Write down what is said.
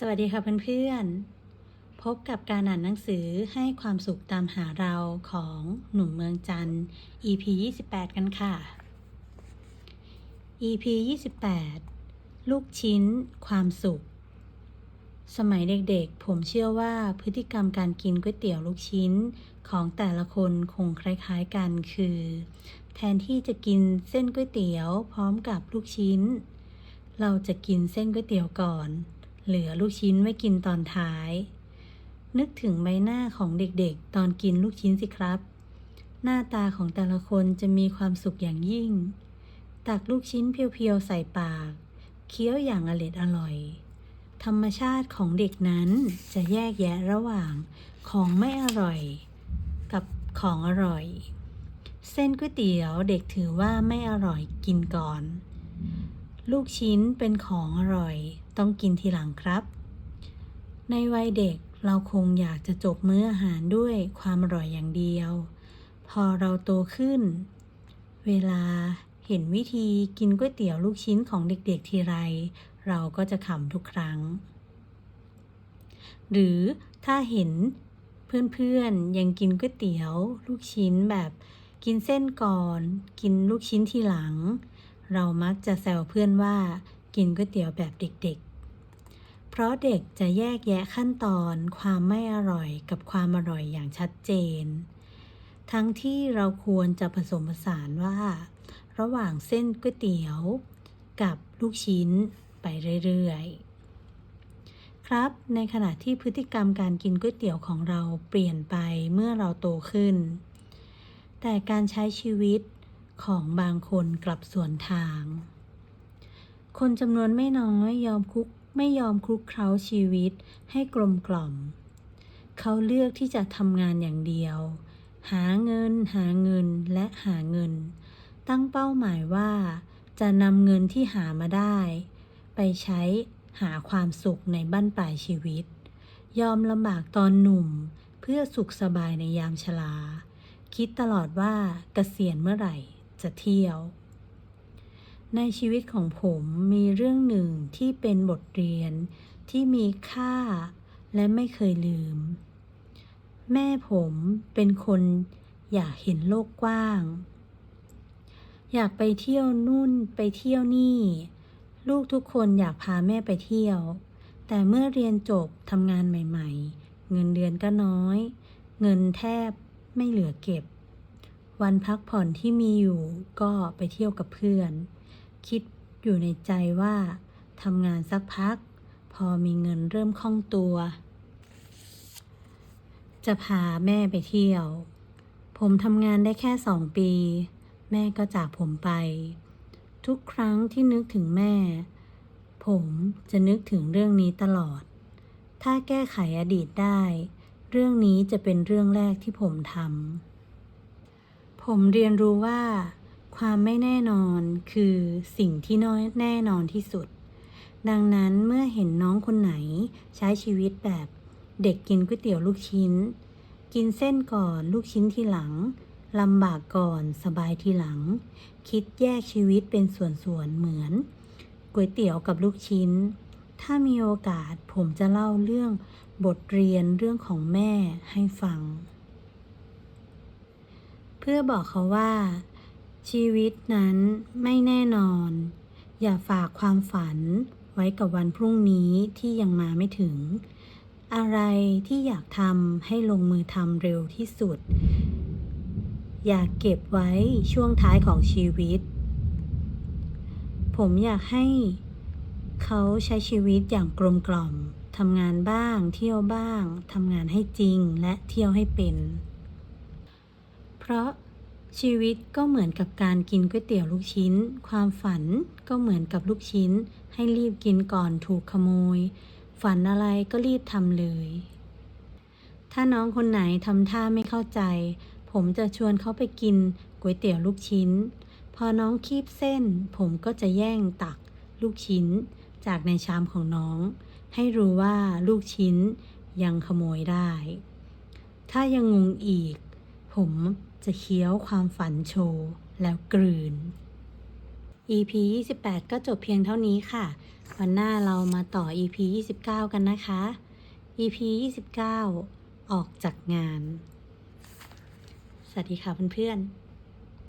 สวัสดีค่ะเพื่อนๆ พบกับการอ่านหนังสือให้ความสุขตามหาเราของหนุ่มเมืองจันทร์ EP 28 กันค่ะ EP 28 ลูกชิ้น ความสุข สมัยเด็กๆ ผมเชื่อว่าพฤติกรรมการกินก๋วยเตี๋ยวลูกชิ้นของแต่ละคนคงคล้ายๆกันคือ แทนที่จะกินเส้นก๋วยเตี๋ยวพร้อมกับลูกชิ้น เราจะกินเส้นก๋วยเตี๋ยวก่อน เหลือลูกชิ้นไว้กินตอนท้าย นึกถึงใบหน้าของเด็กๆ ตอนกินลูกชิ้นสิครับ หน้าตาของแต่ละคนจะมีความสุขอย่างยิ่ง ตักลูกชิ้นเพียวๆใส่ปาก เคี้ยวอย่างอร็ดอร่อย ธรรมชาติของเด็กนั้นจะแยกแยะระหว่างของไม่อร่อย กับของอร่อย เส้นก๋วยเตี๋ยวเด็กถือว่าไม่อร่อยกินก่อน ลูกชิ้นเป็นของอร่อย ต้องกินทีหลังครับ ในวัยเด็กเราคงอยากจะจบมื้ออาหารด้วยความอร่อยอย่างเดียว พอเราโตขึ้น เวลาเห็นวิธีกินก๋วยเตี๋ยวลูกชิ้นของเด็กๆทีไร เราก็จะขำทุกครั้ง หรือถ้าเห็นเพื่อนๆยังกินก๋วยเตี๋ยวลูกชิ้นแบบกินเส้นก่อน กินลูกชิ้นทีหลัง เรามักจะแซวเพื่อนว่ากินก๋วยเตี๋ยวแบบเด็กๆ เพราะเด็กจะแยกแยะขั้นตอนความไม่อร่อยกับความอร่อยอย่างชัดเจน ทั้งที่เราควรจะผสมผสานว่า ระหว่างเส้นก๋วยเตี๋ยว กับลูกชิ้นไปเรื่อยๆ ครับ ในขณะที่พฤติกรรมการกินก๋วยเตี๋ยวของเราเปลี่ยนไปเมื่อเราโตขึ้น แต่การใช้ชีวิตของบางคนกลับสวนทาง คนจำนวนไม่น้อยยอมคุก ไม่ยอมคลุกเคล้าชีวิตให้กลมกล่อม เขาเลือกที่จะทำงานอย่างเดียว หาเงิน หาเงินและหาเงิน ตั้งเป้าหมายว่า จะนำเงินที่หามาได้ ไปใช้หาความสุขในบั้นปลายชีวิต ยอมลำบากตอนหนุ่ม เพื่อสุขสบายในยามชราคิดตลอดว่าเกษียณเมื่อไหร่จะเที่ยว ในชีวิตของผมมีเรื่องหนึ่งที่เป็นบทเรียนที่มีค่าและไม่เคยลืม แม่ผมเป็นคนอยากเห็นโลกกว้าง อยากไปเที่ยวนู่นไปเที่ยวนี่ ลูกทุกคนอยากพาแม่ไปเที่ยว แต่เมื่อเรียนจบทำงานใหม่ ๆ เงินเดือนก็น้อย เงินแทบไม่เหลือเก็บ วันพักผ่อนที่มีอยู่ก็ไปเที่ยวกับเพื่อน คิดอยู่ในใจว่าทำงานสักพัก พอมีเงินเริ่มคล่องตัว จะพาแม่ไปเที่ยว ผมทำงานได้แค่สองปี แม่ก็จากผมไป ทุกครั้งที่นึกถึงแม่ ผมจะนึกถึงเรื่องนี้ตลอด ถ้าแก้ไขอดีตได้ เรื่องนี้จะเป็นเรื่องแรกที่ผมทำผมเรียนรู้ว่า ความไม่แน่นอนคือสิ่งที่น้อยแน่นอนที่สุด ดังนั้นเมื่อเห็นน้องคนไหนใช้ชีวิตแบบเด็กกินก๋วยเตี๋ยวลูกชิ้น กินเส้นก่อนลูกชิ้นทีหลังลำบากก่อนสบายทีหลัง คิดแยกชีวิตเป็นส่วนๆเหมือนก๋วยเตี๋ยวกับลูกชิ้น ถ้ามีโอกาสผมจะเล่าเรื่องบทเรียนเรื่องของแม่ให้ฟัง เพื่อบอกเขาว่า ชีวิตนั้นไม่แน่นอน อย่าฝากความฝันไว้กับวันพรุ่งนี้ที่ยังมาไม่ถึง อะไรที่อยากทำให้ลงมือทำเร็วที่สุด อย่าเก็บไว้ช่วงท้ายของชีวิต ผมอยากให้เขาใช้ชีวิตอย่างกลมกล่อมทำงานบ้าง เที่ยวบ้างทำงานให้จริงและเที่ยวให้เป็น เพราะ ชีวิตก็เหมือนกับการกินก๋วยเตี๋ยวลูกชิ้น ความฝันก็เหมือนกับลูกชิ้น ให้รีบกินก่อนถูกขโมย ฝันอะไรก็รีบทำเลย ถ้าน้องคนไหนทำท่าไม่เข้าใจ ผมจะชวนเขาไปกินก๋วยเตี๋ยวลูกชิ้น พอน้องคีบเส้น ผมก็จะแย่งตักลูกชิ้น จากในชามของน้อง ให้รู้ว่าลูกชิ้นยังขโมยได้ ถ้ายังงงอีก ผม จะเคี้ยวความฝันโชว์แล้วกลืน EP 28 ก็จบเพียงเท่านี้ค่ะ วันหน้าเรามาต่อ EP 29 กันนะคะ EP 29 ออกจากงาน สวัสดีค่ะเพื่อนๆ